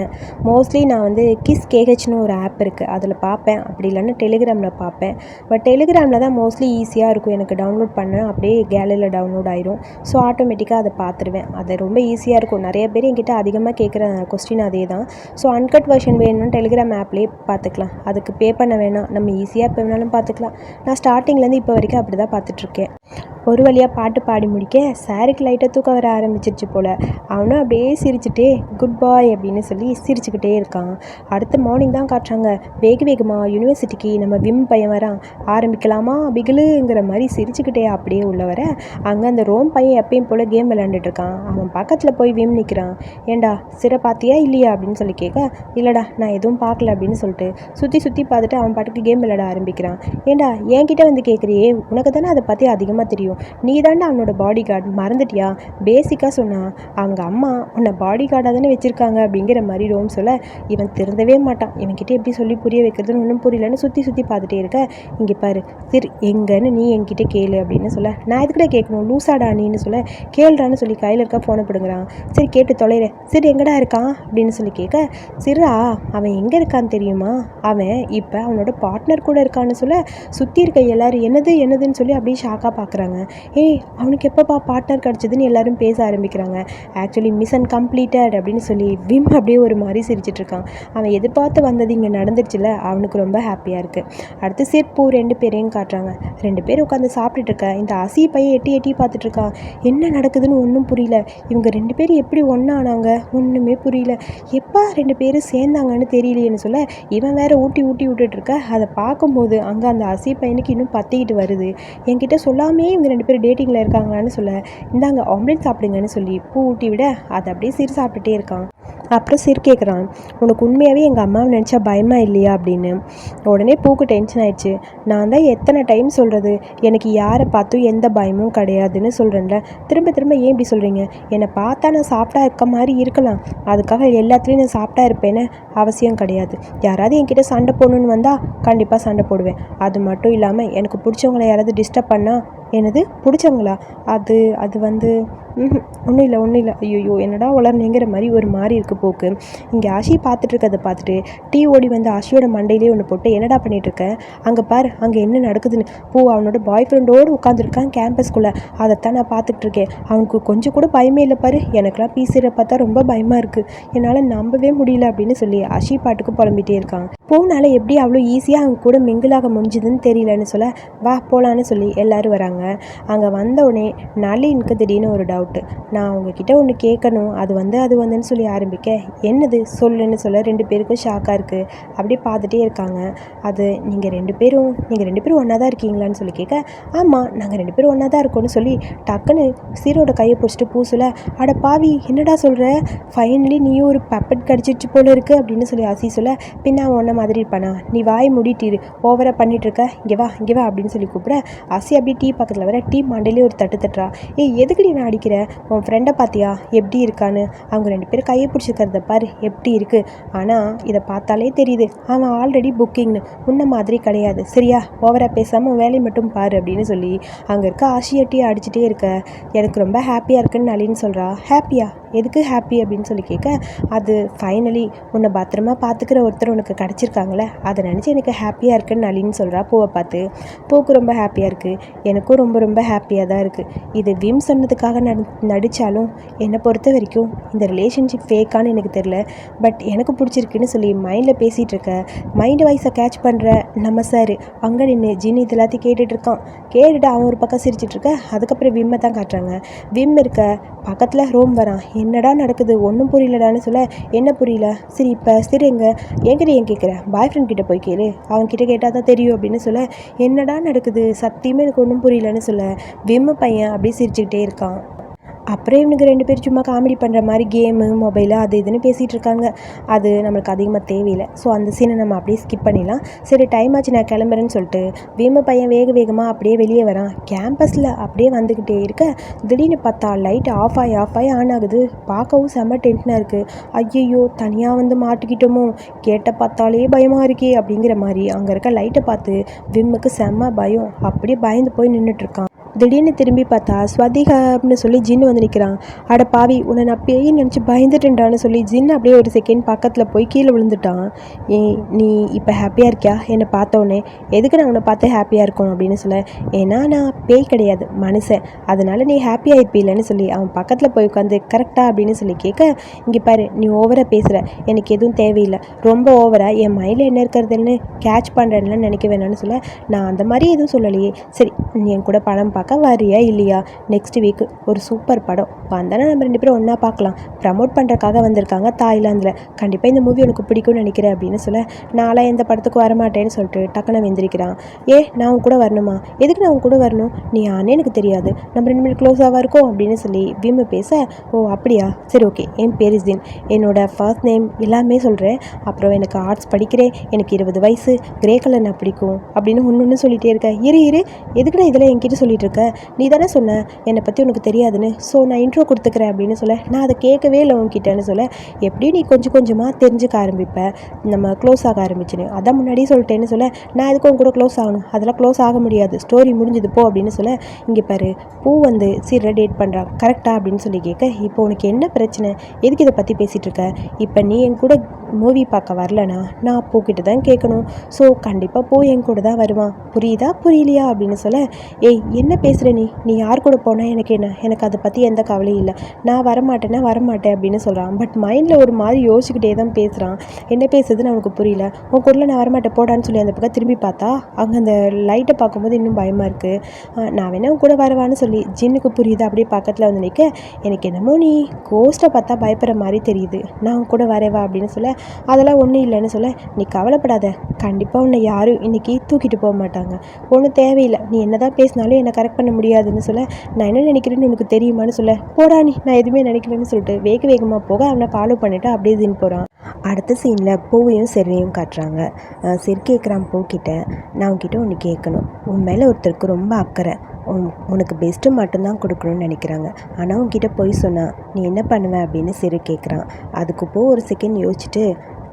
மோஸ்ட்லி நான் வந்து கிஸ் கேஹெச்னு ஒரு ஆப் இருக்குது அதில் பார்ப்பேன். அப்படி இல்லைன்னா டெலிகிராமில் பார்ப்பேன். பட் டெலிகிராமில் தான் மோஸ்ட்லி ஈஸியாக இருக்கும். எனக்கு டவுன்லோட் பண்ண அப்படியே கேலரியில் டவுன்லோட் ஆயிரும். ஸோ ஆட்டோமேட்டிக்காக அதை பார்த்துருவேன். அது ரொம்ப ஈஸியாக இருக்கும். நிறைய பேர் என்கிட்ட அதிகமாக கேட்குற கொஸ்டின் அதே தான். ஸோ அன்கட் வெர்ஷன் வேணும்னா டெலிகிராம் ஆப்லேயே பார்த்துக்கலாம். அதுக்கு பே பண்ண வேணாம். நம்ம ஈஸியாக எப்போ வேணாலும் பார்த்துக்கலாம். நான் ஸ்டார்டிங்லேருந்து இப்போ வரைக்கும் அப்படி தான் பார்த்துட்ருக்கேன் ஒரு வழியாக பாட்டு பாடி முடிக்க சாருக்கு லைட்டாக தூக்கம் வர ஆரம்பிச்சிருச்சு போல். அவனும் அப்படியே சிரிச்சுட்டே குட் பாய் அப்படின்னு சொல்லி சிரிச்சுக்கிட்டே இருக்கான். அடுத்த மார்னிங் தான் காட்டுறாங்க. வேக வேகமாக யூனிவர்சிட்டிக்கு நம்ம விம் பையன் வரான். ஆரம்பிக்கலாமா? பிகிலுங்கிற மாதிரி சிரிச்சுக்கிட்டே அப்படியே உள்ள வர. அங்கே அந்த ரோம் பையன் எப்பயும் போல் கேம் விளாண்டுட்ருக்கான் அவன் பக்கத்தில் போய் விம் நிற்கிறான் ஏண்டா சிற பார்த்தியா இல்லையா? அப்படின்னு சொல்லி கேட்க இல்லைடா நான் எதுவும் பார்க்கல அப்படின்னு சொல்லிட்டு சுற்றி சுற்றி பார்த்துட்டு அவன் பாட்டுக்கு கேம் விளையாட ஆரம்பிக்கிறான். ஏண்டா என்கிட்ட வந்து கேட்குறியே உனக்கு தானே அதை பற்றி அதிகமாக தெரியும். நீ தாண்டா அவனோட பாடி கார்டு மறந்துட்டியா? பேசிக்காக சொன்னா அவங்க அம்மா உன்னை பாடி கார்டாக தானே வச்சுருக்காங்க அப்படிங்கிற மாதிரி ரோம் சொல்ல இவன் திறந்தவே மாட்டான். இவன்கிட்ட எப்படி சொல்லி புரிய வைக்கிறதுன்னு ஒன்றும் புரியலன்னு சுற்றி சுற்றி பார்த்துட்டே இருக்க. இங்கே பாரு சரி எங்கன்னு நீ என்கிட்ட கேளு அப்படின்னு சொல்ல. நான் எதுக்கிட்ட கேட்கணும்? லூசாடா நீன்னு சொல்ல. கேளுடான்னு சொல்லி கையில் இருக்க ஃபோனை பிடுங்குறான். சரி கேட்டு தொலைற. சரி எங்கடா இருக்கான்? அப்படின்னு சொல்லி கேட்க சிறா அவன் எங்கே இருக்கான்னு தெரியுமா? அவன் இப்போ அவனோட பார்ட்னர் கூட இருக்கான்னு சொல்ல சுற்றி இருக்க எல்லாரும் என்னது என்னதுன்னு சொல்லி அப்படியே ஷாக்காக பார்க்குறாங்க. ஏய் அவனுக்கு எப்போப்பா பார்ட்னர் கிடச்சிதுன்னு எல்லாரும் பேச ஆரம்பிக்கிறாங்க. ஆக்சுவலி மிஷன் கம்ப்ளீட்டட் அப்படின்னு சொல்லி விம் அப்படியே ஒரு மாதிரி சிரிச்சிட்டு இருக்கான். அவன் எதிர்பார்த்து வந்தது இங்கே நடந்துருச்சுல அவனுக்கு ரொம்ப ஹாப்பியாக இருக்குது அடுத்து சிற்பு ரெண்டு பேரையும் காட்டுறாங்க. ரெண்டு பேரும் உட்காந்து சாப்பிட்டுட்டு இந்த அசி பையன் எட்டி எட்டி பார்த்துட்டு இருக்கான். என்ன நடக்குதுன்னு ஒன்றும் புரியல. இவங்க ரெண்டு பேரும் எப்படி ஒன்றானாங்க ஒன்றுமே புரியல. எப்போ ரெண்டு பேரும் சேர்ந்தாங்கன்னு தெரியலையேன்னு சொல்ல இவன் வேற ஊட்டி ஊட்டி விட்டுட்டு இருக்க. அதை பார்க்கும்போது அங்கே அந்த அசி பையனுக்கு இன்னும் பத்திக்கிட்டு வருது. என்கிட்ட சொல்லாமே இவங்க ரெண்டு பேரும் டேட்டிங்கில் இருக்காங்களான்னு சொல்ல இந்தாங்க ஆம்லேட் சாப்பிடுங்கன்னு சொல்லி பூ ஊட்டி விட அதை அப்படியே சிறு சாப்பிட்டுட்டே இருக்கான். அப்புறம் சிறு கேட்குறான் உனக்கு உண்மையாகவே எங்கள் அம்மாவை நினச்சா பயமா இல்லையா? அப்படின்னு. உடனே பூக்கு டென்ஷன் ஆயிடுச்சு. நான் தான் எத்தனை டைம் சொல்கிறது எனக்கு யாரை பார்த்தும் எந்த பயமும் கிடையாதுன்னு சொல்கிறேன்ல திரும்ப திரும்ப ஏன் இப்படி சொல்கிறீங்க என்னை பார்த்தா நான் சாப்பிட்டா இருக்க மாதிரி இருக்கலாம். அதுக்காக எல்லாத்துலேயும் நான் சாப்பிட்டா இருப்பேன்னு அவசியம் கிடையாது. யாராவது என்கிட்ட சண்டை போடணுன்னு வந்தால் கண்டிப்பாக சண்டை போடுவேன். அது மட்டும் இல்லாமல் எனக்கு பிடிச்சவங்களை யாராவது டிஸ்டர்ப் பண்ணால் எனது என்னது பிடிச்சவங்களா? அது அது வந்து ஒன்றும் இல்லை ஒன்றும் இல்லை. ஐயோ என்னடா வளர்னேங்கிற மாதிரி ஒரு மாதிரி இருக்கு போக்கு. இங்கே ஆஷி பார்த்துட்டு பார்த்துட்டு டீ ஓடி வந்து ஆஷியோட மண்டையிலே ஒன்று போட்டு என்னடா பண்ணிகிட்ருக்கேன் அங்கே பார் அங்கே என்ன நடக்குதுன்னு. பூ அவனோட பாய் ஃப்ரெண்டோடு உட்காந்துருக்கான் கேம்பஸ்குள்ளே அதைத்தான் நான் பார்த்துட்ருக்கேன் அவனுக்கு கொஞ்சம் கூட பயமே இல்லை பாரு. எனக்கெல்லாம் பீசுகிற பார்த்தா ரொம்ப பயமாக இருக்குது என்னால் நம்பவே முடியல அப்படின்னு சொல்லி ஆஷி பாட்டுக்கு புலம்பிட்டே இருக்கான். பூனால எப்படி அவ்வளோ ஈஸியாக அவங்க கூட மிங்கிளாக முடிஞ்சுதுன்னு தெரியலன்னு சொல்ல வா போகலான்னு சொல்லி எல்லோரும் வராங்க. அங்கே வந்தவுடனே நளினுக்கு திடீர்னு ஒரு டவுட்டு நான் உங்ககிட்ட ஒன்று கேட்கணும். அது வந்து அது வந்துன்னு சொல்லி ஆரம்பிக்க என்னது? சொல்லுன்னு சொல்ல ரெண்டு பேருக்கும் ஷாக்காக இருக்குது அப்படியே பார்த்துட்டே இருக்காங்க. அது நீங்கள் ரெண்டு பேரும் நீங்கள் ரெண்டு பேரும் ஒன்றா தான் இருக்கீங்களான்னு சொல்லி கேட்க ஆமாம் நாங்கள் ரெண்டு பேரும் ஒன்றா தான் இருக்கோம்னு சொல்லி டக்குன்னு சீரோட கையை பிடிச்சிட்டு பூசுல அட பாவி என்னடா சொல்கிற ஃபைனலி நீயும் ஒரு பப்பட் கடிச்சிட்டு போல இருக்கு. அப்படின்னு சொல்லி அசி சொல்ல பின்ன அவன் ஒன்றை மாதிரி இருப்பானா? நீ வாய் மூடிட்டிரு ஓவராக பண்ணிகிட்ருக்க இருக்க இங்கே வா இங்கே வா அப்படின்னு சொல்லி கூப்பிட ஆசி அப்படியே டீ பக்கத்தில் வர டீ மாண்டிலே ஒரு தட்டு தட்டுறா. ஏய் எதுக்கு நான் அடிக்கிற? உன் ஃப்ரெண்டை பார்த்தியா எப்படி இருக்கான்னு? அவங்க ரெண்டு பேரும் கையை பிடிச்சிக்கிறத பாரு எப்படி இருக்குது ஆனால் இதை பார்த்தாலே தெரியுது. அவன் ஆல்ரெடி புக்கிங்னு உன்ன மாதிரி கிடையாது. சரியா? ஓவராக பேசாமல் வேலையை மட்டும் பாரு அப்படின்னு சொல்லி அங்கே இருக்க ஆசியா டீ அடிச்சுட்டே இருக்க. எனக்கு ரொம்ப ஹாப்பியாக இருக்குன்னு நளின்னு சொல்கிறா ஹாப்பியா எதுக்கு ஹாப்பி அப்படின்னு சொல்லி கேட்க அது ஃபைனலி உன்னை பத்திரமா பார்த்துக்கிற ஒருத்தர் உனக்கு கிடச்சிருக்காங்களே அதை நினச்சி எனக்கு ஹாப்பியாக இருக்குன்னு நளின்னு சொல்கிறா பூவை பார்த்து. பூக்கு ரொம்ப ஹாப்பியாக இருக்குது எனக்கும் ரொம்ப ரொம்ப ஹாப்பியாக தான் இருக்குது இது விம் சொன்னதுக்காக நடி நடித்தாலும் என்னை பொறுத்த வரைக்கும் இந்த ரிலேஷன்ஷிப் ஃபேக்கான்னு எனக்கு தெரில பட் எனக்கு பிடிச்சிருக்குன்னு சொல்லி மைண்டில் பேசிகிட்டு இருக்க மைண்டு வாய்ஸை கேட்ச் பண்ணுற நம்ம சார் அங்கே நின்று ஜின் இது எல்லாத்தையும் கேட்டுட்ருக்கான் கேட்டுட்டு அவன் ஒரு பக்கம் சிரிச்சிட்ருக்க அதுக்கப்புறம் விம்மை தான் காட்டுறாங்க. விம் இருக்க பக்கத்தில் ரோம் வரான் என்னடா நடக்குது? ஒன்றும் புரியலடான்னு சொல்ல என்ன புரியல? சரி இப்போ சரி எங்க என்கிட்ட ஏன் கேட்குற பாய் ஃப்ரெண்ட் கிட்ட போய் கேளு. அவன்கிட்ட கேட்டால் தான் தெரியும் அப்படின்னு சொல்ல என்னடா நடக்குது? சத்தியமே எனக்கு ஒன்றும் புரியலன்னு சொல்ல. விம்மு பையன் அப்படியே சிரிச்சுக்கிட்டே இருக்கான். அப்புறம் இவனுக்கு ரெண்டு பேரும் சும்மா காமெடி பண்ணுற மாதிரி கேமு மொபைலு அது இதுன்னு பேசிகிட்டு இருக்காங்க. அது நம்மளுக்கு அதிகமாக தேவையில்லை. ஸோ அந்த சீனை நம்ம அப்படியே ஸ்கிப் பண்ணிடலாம். சரி டைம் ஆச்சு நான் கிளம்புறேன்னு சொல்லிட்டு வீம பையன் வேக வேகமாக அப்படியே வெளியே வரான். கேம்பஸில் அப்படியே வந்துக்கிட்டே இருக்க. திடீர்னு பார்த்தா லைட் ஆஃப் ஆகி ஆஃப் ஆகி ஆன் ஆகுது. பார்க்கவும் செம்ம டென்ஷனாக இருக்குது ஐயையோ தனியாக வந்து மாட்டிக்கிட்டோமோ. கேட்ட பார்த்தாலே பயமாக இருக்கே அப்படிங்கிற மாதிரி அங்கே இருக்க லைட்டை பார்த்து விம்முக்கு செம்ம பயம். அப்படியே பயந்து போய் நின்றுட்டுருக்கான் திடீர்னு திரும்பி பார்த்தா ஸ்வதிகாப்னு சொல்லி ஜின்னு வந்து நிற்கிறான் அட பாவி உன்னை நான் பேய் நினச்சி பயந்துட்டேன்டான்னு சொல்லி ஜின் அப்படியே ஒரு செகண்ட் பக்கத்தில் போய் கீழே விழுந்துட்டான். ஏ நீ இப்போ ஹாப்பியாக இருக்கியா? என்னை பார்த்தோன்னே எதுக்கு நான் உன்னை பார்த்து ஹாப்பியாக இருக்கணும் அப்படின்னு சொல்ல ஏன்னா நான் பேய் கிடையாது மனுஷன். அதனால் நீ ஹாப்பியாக இருப்பீலன்னு சொல்லி அவன் பக்கத்தில் போய் உட்காந்து கரெக்டாக அப்படின்னு சொல்லி கேட்க இங்கே பாரு நீ ஓவராக பேசுகிற எனக்கு எதுவும் தேவையில்லை. ரொம்ப ஓவராக என் மைண்டில் என்ன இருக்கிறதுன்னு கேட்ச் பண்ணுறேன்னு நினைக்க வேணாம்னு சொல்ல நான் அந்த மாதிரி எதுவும் சொல்லலையே. சரி நீ என் கூட படம் பார்க்க வரியா இல்லையா? நெக்ஸ்ட் வீக்கு ஒரு சூப்பர் படம். வந்தானே நம்ம ரெண்டு பேரும் ஒன்றா பார்க்கலாம். ப்ரமோட் பண்ணுறக்காக வந்திருக்காங்க தாய்லாந்தில். கண்டிப்பாக இந்த மூவி உனக்கு பிடிக்கும்னு நினைக்கிறேன் அப்படின்னு சொல்ல நாளாக எந்த படத்துக்கு வரமாட்டேன்னு சொல்லிட்டு டக்குன்னு வெந்திருக்கிறான். ஏ நான் உன் கூட வரணுமா? எதுக்கு நான் உன் கூட வரணும்? நீ ஆனே எனக்கு தெரியாது. நம்ம ரெண்டு பேரும் க்ளோஸாக இருக்கோம் அப்படின்னு சொல்லி விம்மு பேச ஓ அப்படியா? சரி ஓகே என் பேர் இஸ்தீன் என்னோட ஃபர்ஸ்ட் நேம் எல்லாமே சொல்கிறேன் அப்புறம் எனக்கு ஆர்ட்ஸ் படிக்கிறேன் எனக்கு இருபது வயசு. கிரே கலர் நான் பிடிக்கும் அப்படின்னு ஒன்று ஒன்று சொல்லிகிட்டே இருக்கேன் இரு இரு. எதுக்குடா இதெல்லாம் என்கிட்ட சொல்லிட்டு இருக்க. நீ தானே சொன்ன என்னை பற்றி உனக்கு தெரியாதுன்னு. ஸோ நான் இன்ட்ரோ கொடுத்துக்கிறேன் அப்படின்னு சொல்ல நான் அதை கேட்கவே இல்லை உன்கிட்டன்னு சொல்ல எப்படி நீ கொஞ்சம் கொஞ்சமாக தெரிஞ்சுக்க ஆரம்பிப்பேன் நம்ம க்ளோஸ் ஆக ஆரம்பிச்சுன்னு. அதான் முன்னாடியே சொல்லிட்டேன்னு சொல்ல நான் எதுக்கு உன் கூட க்ளோஸ் ஆகணும்? அதெல்லாம் க்ளோஸ் ஆக முடியாது. ஸ்டோரி முடிஞ்சது போ அப்படின்னு சொல்ல இங்கே பாரு பூ வந்து சீர டேட் பண்ணுறான் கரெக்டாக அப்படின்னு சொல்லி கேட்க இப்போ உனக்கு என்ன பிரச்சனை? எதுக்கு இதை பற்றி பேசிகிட்டு இருக்க? இப்போ நீ என் கூட மூவி பார்க்க வரலனா நான் பூக்கிட்ட தான் கேட்கணும். ஸோ கண்டிப்பாக பூ என் கூட தான் வருவான் புரியுதா? புரியலையா? அப்படின்னு சொல்ல ஏய் என்ன பேசுகிற நீ? நீ யார் கூட போனால் எனக்கு என்ன? எனக்கு அதை பற்றி எந்த கவலையும் இல்லை. நான் வரமாட்டேன்னா வரமாட்டேன் அப்படின்னு சொல்கிறான் பட் மைண்டில் ஒரு மாதிரி யோசிச்சுக்கிட்டே தான் பேசுகிறான் என்ன பேசுறதுன்னு அவனுக்கு புரியல. உன் கூட நான் வரமாட்டேன் போடான்னு சொல்லி அந்த பக்கம் திரும்பி பார்த்தா அங்கே அந்த லைட்டை பார்க்கும்போது இன்னும் பயமாக இருக்குது நான் வேணா உன் கூட வரவான்னு சொல்லி ஜின்னுக்கு புரியுது. அப்படியே பக்கத்தில் வந்து நிற்க எனக்கு என்னமோ நீ கோஸ்ட்டை பார்த்தா பயப்படுற மாதிரி தெரியுது. நான் உன் கூட வரவா அப்படின்னு சொல்ல அதெல்லாம் ஒன்றும் இல்லைன்னு சொல்ல நீ கவலைப்படாத. கண்டிப்பாக உன்னை யாரும் இன்றைக்கி தூக்கிட்டு போக மாட்டாங்க. ஒன்றும் தேவையில்லை. நீ என்ன தான் பேசினாலும் என்னை கரெக்ட் பண்ண முடியாதுன்னு சொல்ல நான் என்ன நினைக்கிறேன்னு உனக்கு தெரியுமான்னு சொல்ல போடா நீ நான் எதுவுமே நினைக்கிறேன்னு சொல்லிட்டு வேக வேகமாக போக அவனை ஃபாலோ பண்ணிவிட்டு அப்படியே தின் போகிறான் அடுத்த சீனில் பூவையும் செர்வையும் காட்டுறாங்க. செர் கேட்குறான் பூக்கிட்ட நான் உன்கிட்ட ஒன்று கேட்கணும். உன் மேலே ஒருத்தருக்கு ரொம்ப அக்கறை. உன் உனக்கு பெஸ்ட்டு மட்டும்தான் கொடுக்கணும்னு நினைக்கிறாங்க. ஆனால் உன்கிட்ட போய் சொன்னால் நீ என்ன பண்ணுவேன் அப்படின்னு சிறு கேட்குறான் அதுக்கு போ ஒரு செகண்ட் யோசிச்சுட்டு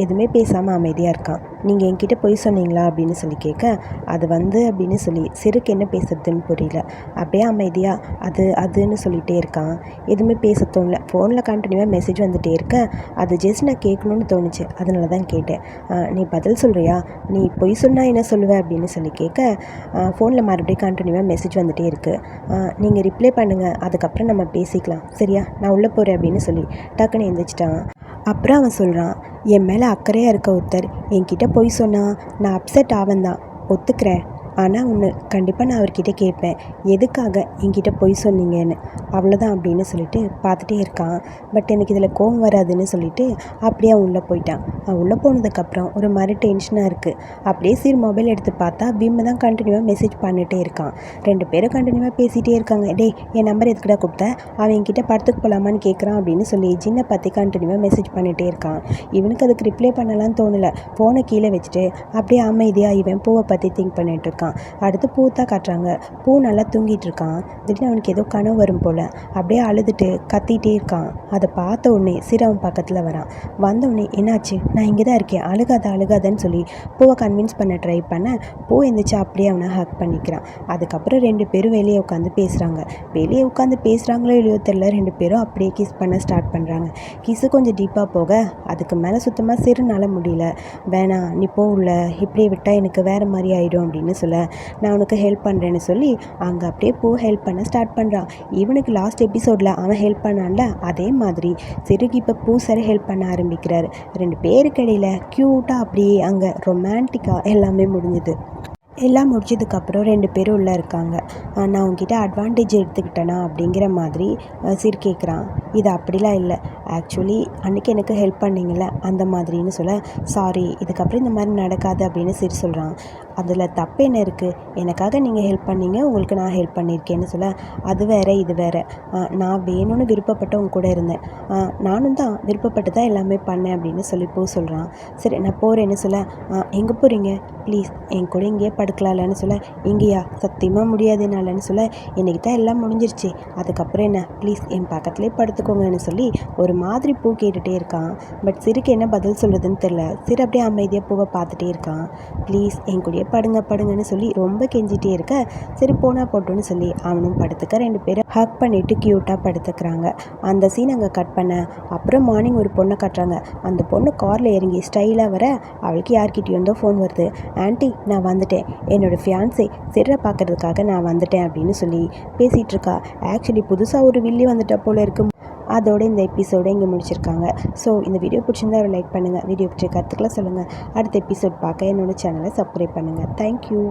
எதுவுமே பேசாமல் அமைதியாக இருக்கான். நீங்கள் என்கிட்ட போய் சொன்னீங்களா? அப்படின்னு சொல்லி கேட்க அது வந்து அப்படின்னு சொல்லி சிறுக்கு என்ன பேசுறதுன்னு புரியல. அப்படியே அமைதியாக அது அதுன்னு சொல்லிகிட்டே இருக்கான். எதுவுமே பேச தோணல. ஃபோனில் கண்டினியூவாக மெசேஜ் வந்துகிட்டே இருக்க. அது ஜஸ்ட் நான் கேட்கணுன்னு தோணுச்சு. அதனால தான் கேட்டேன். நீ பதில் சொல்கிறியா நீ பொய் சொன்னால் என்ன சொல்லுவேன் அப்படின்னு சொல்லி கேட்க ஃபோனில் மறுபடியும் கண்டினியூவாக மெசேஜ் வந்துகிட்டே இருக்குது நீங்கள் ரிப்ளை பண்ணுங்கள் அதுக்கப்புறம் நம்ம பேசிக்கலாம். சரியா? நான் உள்ளே போகிறேன் அப்படின்னு சொல்லி டக்குன்னு எழுந்திரிச்சிட்டான் அப்புறம் அவன் சொல்கிறான் என் மேலே அக்கறையாக இருக்க ஒருத்தர் என்கிட்ட போய் சொன்னால் நான் அப்செட் ஆவேன் தான் ஒத்துக்கிறேன். ஆனால் ஒன்று கண்டிப்பாக நான் அவர்கிட்ட கேட்பேன். எதுக்காக என்கிட்ட பொய் சொன்னீங்கன்னு? அவ்வளோதான் அப்படின்னு சொல்லிட்டு பார்த்துட்டே இருக்கான். பட் எனக்கு இதில் கோவம் வராதுன்னு சொல்லிட்டு அப்படியே அவன் உள்ளே போயிட்டான். அவன் உள்ளே போனதுக்கப்புறம் ஒரு மாதிரி டென்ஷனாக இருக்குது அப்படியே சீர் மொபைல் எடுத்து பார்த்தா பீமை தான் கண்டினியூவாக மெசேஜ் பண்ணிகிட்டே இருக்கான். ரெண்டு பேரும் கண்டினியூவாக பேசிகிட்டே இருக்காங்க. டேய் என் நம்பர் எதுக்குடா கொடுத்த? அவன் என்கிட்ட படத்துக்கு போகலாமான்னு கேட்குறான் அப்படின்னு சொல்லி ஜின்னை பற்றி கண்டினியூவாக மெசேஜ் பண்ணிகிட்டே இருக்கான். இவனுக்கு அதுக்கு ரிப்ளை பண்ணலான்னு தோணலை. ஃபோனை கீழே வச்சுட்டு அப்படியே அமைதியாக இவன் பூவை பற்றி திங்க் பண்ணிகிட்டு இருக்கான். அடுத்து பூ தான் காட்டுறாங்க. பூ நல்லா தூங்கிட்டு இருக்கான். திடீர்னு அவனுக்கு ஏதோ கனவு வரும் போல். அப்படியே அழுதுட்டு கத்திட்டே இருக்கான். அதை பார்த்த உடனே சிறு அவன் பக்கத்தில் வரான். வந்தவொடனே என்னாச்சு? நான் இங்கே தான் இருக்கேன். அழுகாத அழுகாதன்னு சொல்லி பூவை கன்வின்ஸ் பண்ண ட்ரை பண்ண பூ எழுந்திரிச்சு அப்படியே அவனை ஹக் பண்ணிக்கிறான். அதுக்கப்புறம் ரெண்டு பேரும் வெளியே உட்காந்து பேசுகிறாங்க வெளியே உட்காந்து பேசுகிறாங்களோ இல்லையோ தெரில ரெண்டு பேரும் அப்படியே கிஸ் பண்ண ஸ்டார்ட் பண்ணுறாங்க கிஸ்ஸு கொஞ்சம் டீப்பாக போக அதுக்கு மேலே சுத்தமாக சிறுனால முடியல. வேணாம் நீ போ உள்ள. இப்படியே விட்டால் எனக்கு வேறு மாதிரி ஆகிடும் அப்படின்னு சொல்ல நான் உனக்கு ஹெல்ப் பண்ணுறேன்னு சொல்லி அங்கே அப்படியே பூ ஹெல்ப் பண்ண ஸ்டார்ட் பண்ணுறான் இவனுக்கு லாஸ்ட் எபிசோடில் அவன் ஹெல்ப் பண்ணான்ல அதே மாதிரி. சிறுக்கு இப்போ பூ சரி ஹெல்ப் பண்ண ஆரம்பிக்கிறார். ரெண்டு பேருக்கு இடையில் க்யூட்டாக அப்படியே அங்கே ரொமான்டிக்காக எல்லாமே முடிஞ்சுது. எல்லாம் முடிச்சதுக்கப்புறம் ரெண்டு பேரும் உள்ளே இருக்காங்க. நான் உங்ககிட்ட அட்வான்டேஜ் எடுத்துக்கிட்டேனா? அப்படிங்கிற மாதிரி சீர் கேட்குறான் இது அப்படிலாம் இல்லை. ஆக்சுவலி அன்றைக்கி எனக்கு ஹெல்ப் பண்ணீங்கல்ல அந்த மாதிரின்னு சொல்ல சாரி இதுக்கப்புறம் இந்த மாதிரி நடக்காது அப்படின்னு சீர் சொல்கிறான் அதில் தப்பு என்ன இருக்குது? எனக்காக நீங்கள் ஹெல்ப் பண்ணீங்க உங்களுக்கு நான் ஹெல்ப் பண்ணியிருக்கேன்னு சொல்ல அது வேற இது வேறு. நான் வேணும்னு விருப்பப்பட்டு உங்க கூட இருந்தேன். நானும் தான் விருப்பப்பட்டு தான் எல்லாமே பண்ணேன் அப்படின்னு சொல்லி போ சொல்கிறான் சரி நான் போகிறேன்னு சொல்ல எங்கே போகிறீங்க ப்ளீஸ் என் கூட இங்கேயே படுக்கலாம்லன்னு சொல்ல இங்கேயா? சத்தியமாக முடியாது என்னாலன்னு சொல்ல இன்றைக்கி தான் எல்லாம் முடிஞ்சிருச்சு. அதுக்கப்புறம் என்ன? ப்ளீஸ் என் பக்கத்துலேயே படுத்துக்கோங்கன்னு சொல்லி ஒரு மாதிரி பூ கேட்டுகிட்டே இருக்கான். பட் சிறுக்கு என்ன பதில் சொல்கிறதுன்னு தெரில சிறு அப்படியே அமைதியாக பூவை பார்த்துட்டே இருக்கான். ப்ளீஸ் என் கூடயே படுங்க படுங்கன்னு சொல்லி ரொம்ப கெஞ்சிட்டே இருக்க. சரி போனா போட்டோன்னு சொல்லி அவனும் படுத்துக்க ரெண்டு பேரும் ஹக் பண்ணிட்டு க்யூட்டாக படுத்துக்கிறாங்க. அந்த சீன் அங்கே கட் பண்ண அப்புறம் மார்னிங் ஒரு பொண்ணை கட்டுறாங்க. அந்த பொண்ணு காரில் இறங்கி ஸ்டைலாக வர அவளுக்கு யார்கிட்டயும் இருந்தோ ஃபோன் வருது. ஆன்ட்டி நான் வந்துட்டேன். என்னோடய ஃபியான்ஸே சிறை பார்க்கறதுக்காக நான் வந்துட்டேன் அப்படின்னு சொல்லி பேசிகிட்டு இருக்கா. ஆக்சுவலி புதுசாக ஒரு வில்லி வந்துட்ட போல இருக்கு. அதோட இந்த எபிசோடை இங்கே முடிச்சிருக்காங்க. ஸோ இந்த வீடியோ பிடிச்சிருந்தா ஒரு லைக் பண்ணுங்கள் வீடியோ பிடிச்ச கருத்துக்களை சொல்லுங்கள் அடுத்த எபிசோட் பார்க்க என்னோட சேனலை சப்ஸ்கிரைப் பண்ணுங்கள் தேங்க்யூ